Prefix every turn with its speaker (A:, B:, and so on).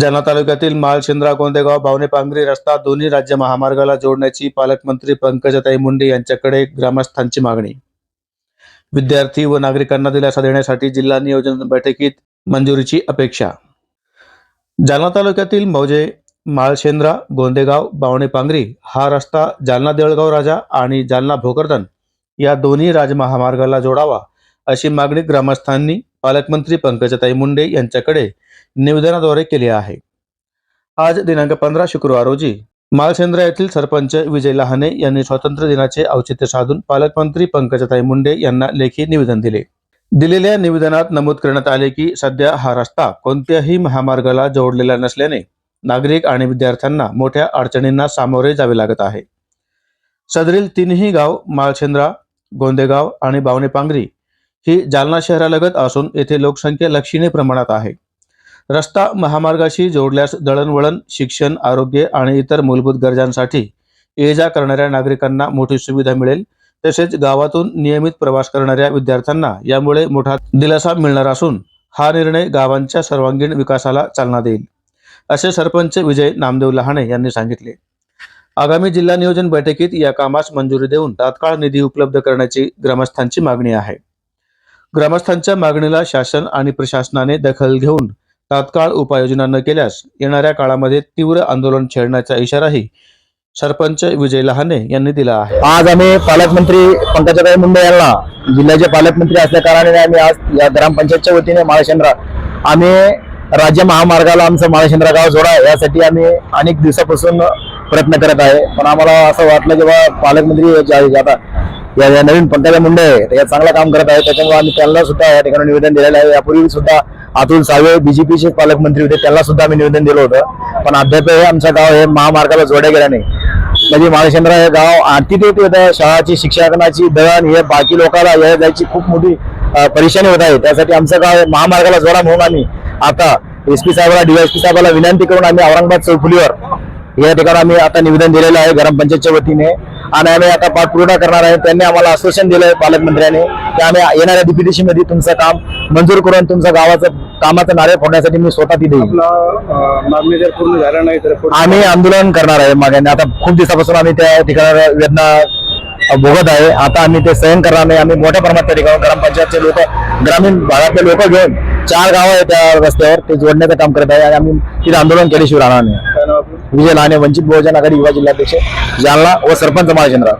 A: जालना तालुक्यातील माळशेंद्रा गोंदेगाव भावने पांगरी रस्ता दोन्ही राज्य महामार्गाला जोडण्याची पालकमंत्री पंकजाताई मुंडे यांच्याकडे ग्रामस्थांची मागणी. विद्यार्थी व नागरिकांना दिलासा देण्यासाठी जिल्हा नियोजन बैठकीत मंजुरीची अपेक्षा. जालना तालुक्यातील मौजे माळशेंद्रा गोंदेगाव बावणे पांगरी हा रस्ता जालना देळगाव राजा आणि जालना भोकरदन या दोन्ही राजमहामार्गाला जोडावा अशी मागणी ग्रामस्थांनी पालकमंत्री पंकजाताई मुंडे यांच्याकडे निवेदनाद्वारे केले आहे. आज दिनांक पंधरा शुक्रवार रोजी माळसेंद्रा येथील सरपंच विजय लहाने यांनी स्वातंत्र्य दिनाचे औचित्य साधून पालकमंत्री पंकजाताई मुंडे यांना लेखी निवेदन दिले. दिलेल्या निवेदनात नमूद करण्यात आले की सध्या हा रस्ता कोणत्याही महामार्गाला जोडलेला नसल्याने नागरिक आणि विद्यार्थ्यांना मोठ्या अडचणींना सामोरे जावे लागत आहे. सदरील तीनही गाव माळशेंद्रा गोंदेगाव आणि बावणे पांगरी ही जालना शहरालगत असून येथे लोकसंख्या लक्षणीय प्रमाणात आहे. रस्ता महामार्गाशी जोडल्यास दळणवळण शिक्षण आरोग्य आणि इतर मूलभूत गरजांसाठी ये जा करणाऱ्या नागरिकांना मोठी सुविधा मिळेल. तसेच गावातून नियमित प्रवास करणाऱ्या विद्यार्थ्यांना यामुळे मोठा दिलासा मिळणार असून हा निर्णय गावांच्या सर्वांगीण विकासाला चालना देईल. असे सरपंच विजय नामदेव लहाणे यांनी सांगितले. आगामी जिल्हा नियोजन बैठकीत या कामास मंजुरी देऊन तात्काळ निधी उपलब्ध करण्याची ग्रामस्थांची मागणी आहे. ग्रामस्थांच्या मागणीला शासन आणि प्रशासनाने दखल घेऊन तात्काळ उपाययोजना न केल्यास येणाऱ्या काळामध्ये तीव्र आंदोलन छेडण्याचा इशाराही सरपंच विजय लहाने यांनी दिला आहे.
B: आज आम्ही पालकमंत्री पंकजाताई मुंडे यांना जिल्ह्याचे पालकमंत्री असल्या कारणाने आम्ही आज या ग्रामपंचायतच्या वतीने माळशेंद्रा आम्ही राज्य महामार्गाला आमचं माळशेंद्रा गाव जोडा यासाठी आम्ही अनेक दिवसापासून प्रयत्न करत आहे. पण आम्हाला असं वाटलं की बा पालकमंत्री जे- आता या या नवीन पंकजा मुंडे आहेत, या चांगलं काम करत आहे त्याच्यामुळे आम्ही त्यांना सुद्धा या ठिकाणी निवेदन दिलेलं आहे. यापूर्वी सुद्धा अतुल सावे बीजेपीचे पालकमंत्री होते. त्यांना सुद्धा आम्ही निवेदन दिलं होतं. पण अद्याप हे आमचं गाव हे महामार्गाला जोड्या गेलं नाही. म्हणजे माळशेंद्रा हे गाव अतिथेत होतं शाळाची शिक्षणाची दळण हे बाकी लोकांना या जायची खूप मोठी परेशानी होत आहे. त्यासाठी आमचं गाव महामार्गाला जोडा म्हणून आम्ही आता एस पी साहेबाला डीएसपी साहेबाला विनंती करून आम्ही औरंगाबाद चौफुलीवर या ठिकाणी आम्ही आता निवेदन दिलेलं आहे. ग्रामपंचायतच्या वतीने. आणि आम्ही आता पाठपुरावा करणार आहे. त्यांनी आम्हाला आश्वासन दिलंय पालकमंत्र्यांनी की आम्ही येणाऱ्या डीपीटीसी मध्ये तुमचं काम मंजूर करून तुमचं गावाचं कामाचं नारे फोडण्यासाठी मी स्वतः तिथे येईन.
C: आपला मागणी जर पूर्ण झाला नाही तर पुढे
B: आम्ही आंदोलन करणार आहे मागण्या आता खूप दिवसापासून आम्ही त्या ठिकाणी वेदना भोगत आहे. आता आम्ही ते सहन करणार नाही. आम्ही मोठ्या प्रमाणात त्या ठिकाणी ग्रामपंचायतचे लोक ग्रामीण भागातले लोक घेऊन चार गाव आहे त्या रस्त्यावर. ते जोडण्याचं काम करत आहे आणि आम्ही तिथे आंदोलन केल्याशिवाय राहणार नाही? विजय लहाने वंचित बहुजन आघाडी युवा जिल्हाध्यक्ष जालना व सरपंच महाचंद्रा